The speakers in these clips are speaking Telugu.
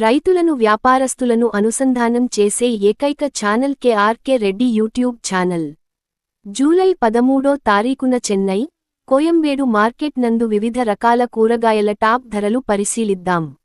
రైతులను వ్యాపారస్తులను అనుసంధానం చేసే ఏకైక channel KRK Reddy YouTube channel. July పదమూడో తారీఖున చెన్నై కోయంబేడు మార్కెట్ నందు వివిధ రకాల కూరగాయల టాప్ ధరలు పరిశీలిద్దాం.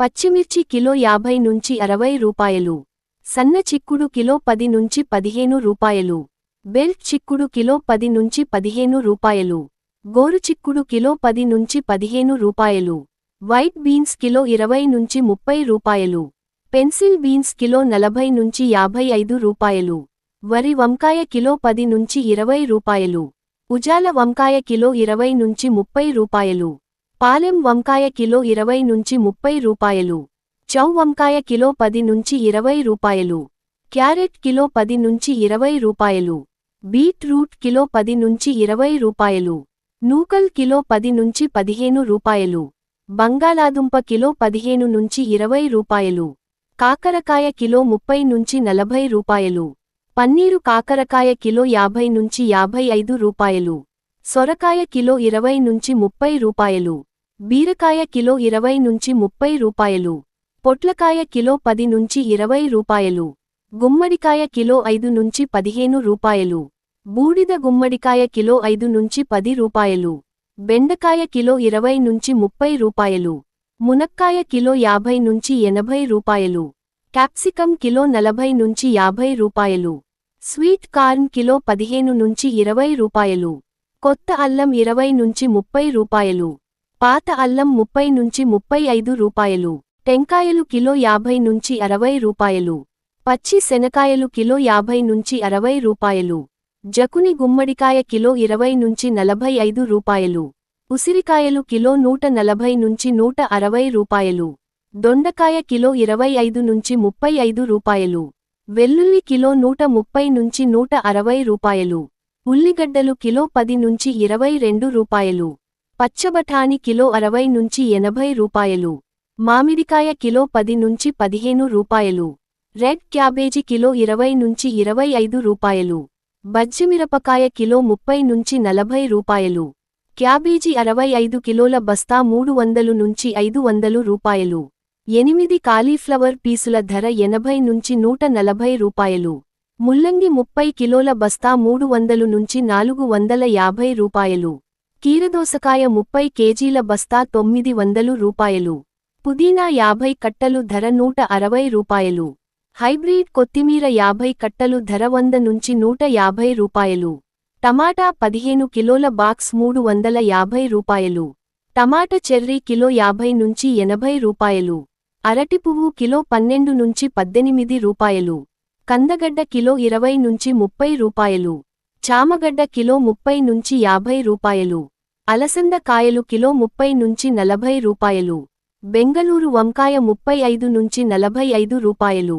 పచ్చిమిర్చి కిలో యాభై నుంచి అరవై రూపాయలు. సన్న చిక్కుడు కిలో పది నుంచి పదిహేను రూపాయలు. బెల్ట్ చిక్కుడు కిలో పది నుంచి పదిహేను రూపాయలు. గోరు చిక్కుడు కిలో పది నుంచి పదిహేను రూపాయలు. వైట్ బీన్స్ కిలో ఇరవై నుంచి ముప్పై రూపాయలు. పెన్సిల్ బీన్స్ కిలో నలభై నుంచి యాభై ఐదు రూపాయలు. వరి వంకాయ కిలో పది నుంచి ఇరవై రూపాయలు. ఉజాల వంకాయ కిలో ఇరవై నుంచి ముప్పై రూపాయలు. పాలెం వంకాయ కిలో ఇరవై నుంచి ముప్పై రూపాయలు. చౌ వంకాయ కిలో పది నుంచి ఇరవై రూపాయలు. క్యారెట్ కిలో పది నుంచి ఇరవై రూపాయలు. బీట్రూట్ కిలో పది నుంచి ఇరవై రూపాయలు. నూకల్ కిలో పది నుంచి పదిహేను రూపాయలు. బంగాళాదుంప కిలో పదిహేను నుంచి ఇరవై రూపాయలు. కాకరకాయ కిలో ముప్పై నుంచి నలభై రూపాయలు. పన్నీరు కాకరకాయ కిలో యాభై నుంచి యాభై ఐదు రూపాయలు. సొరకాయ కిలో ఇరవై నుంచి ముప్పై రూపాయలు. బీరకాయ కిలో ఇరవై నుంచి ముప్పై రూపాయలు. పొట్లకాయ కిలో పది నుంచి ఇరవై రూపాయలు. గుమ్మడికాయ కిలో ఐదు నుంచి పదిహేను రూపాయలు. బూడిద గుమ్మడికాయ కిలో ఐదు నుంచి పది రూపాయలు. బెండకాయ కిలో ఇరవై నుంచి ముప్పై రూపాయలు. మునక్కాయ కిలో యాభై నుంచి ఎనభై రూపాయలు. క్యాప్సికం కిలో నలభై నుంచి యాభై రూపాయలు. స్వీట్ కార్న్ కిలో పదిహేను నుంచి ఇరవై రూపాయలు. కొత్త అల్లం ఇరవై నుంచి ముప్పై రూపాయలు. పాత అల్లం ముప్పై నుంచి ముప్పై ఐదు రూపాయలు. టెంకాయలు కిలో యాభై నుంచి అరవై రూపాయలు. పచ్చి శనకాయలు కిలో యాభై నుంచి అరవై రూపాయలు. జకుని గుమ్మడికాయ కిలో ఇరవై నుంచి నలభై ఐదు రూపాయలు. ఉసిరికాయలు కిలో నూట నలభై నుంచి నూట అరవై రూపాయలు. దొండకాయ కిలో ఇరవై ఐదు నుంచి ముప్పై ఐదు రూపాయలు. వెల్లుల్లి కిలో నూట ముప్పై నుంచి నూట అరవై రూపాయలు. ఉల్లిగడ్డలు కిలో పది నుంచి ఇరవై రెండు రూపాయలు. పచ్చబఠాని కిలో అరవై నుంచి ఎనభై రూపాయలు. మామిడికాయ కిలో పది నుంచి పదిహేను రూపాయలు. రెడ్ క్యాబేజీ కిలో ఇరవై నుంచి ఇరవై ఐదు రూపాయలు. బజ్జిమిరపకాయ కిలో ముప్పై నుంచి నలభై రూపాయలు. క్యాబేజీ అరవై ఐదు కిలోల బస్తా మూడు వందలు నుంచి ఐదు వందలు రూపాయలు. ఎనిమిది కాలీఫ్లవర్ పీసుల ధర ఎనభై నుంచి నూట నలభై రూపాయలు. ముల్లంగి ముప్పై కిలోల బస్తా మూడు వందలు నుంచి నాలుగు వందల యాభై రూపాయలు. కీరదోసకాయ ముప్పై కేజీల బస్తా తొమ్మిది వందలు రూపాయలు. పుదీనా యాభై కట్టలు ధర నూట అరవై రూపాయలు. హైబ్రిడ్ కొత్తిమీర యాభై కట్టలు ధర వంద నుంచి నూట యాభై రూపాయలు. టమాటా పదిహేను కిలోల బాక్స్ మూడు వందల యాభై రూపాయలు. టమాటా చెర్రీ కిలో యాభై నుంచి ఎనభై రూపాయలు. అరటి పువ్వు కిలో పన్నెండు నుంచి పద్దెనిమిది రూపాయలు. కందగడ్డ కిలో ఇరవై నుంచి ముప్పై రూపాయలు. చామగడ్డ కిలో ముప్పై నుంచి యాభై రూపాయలు. అలసంద కాయలు కిలో ముప్పై నుంచి నలభై రూపాయలు. బెంగళూరు వంకాయ ముప్పై ఐదు నుంచి నలభై ఐదు రూపాయలు.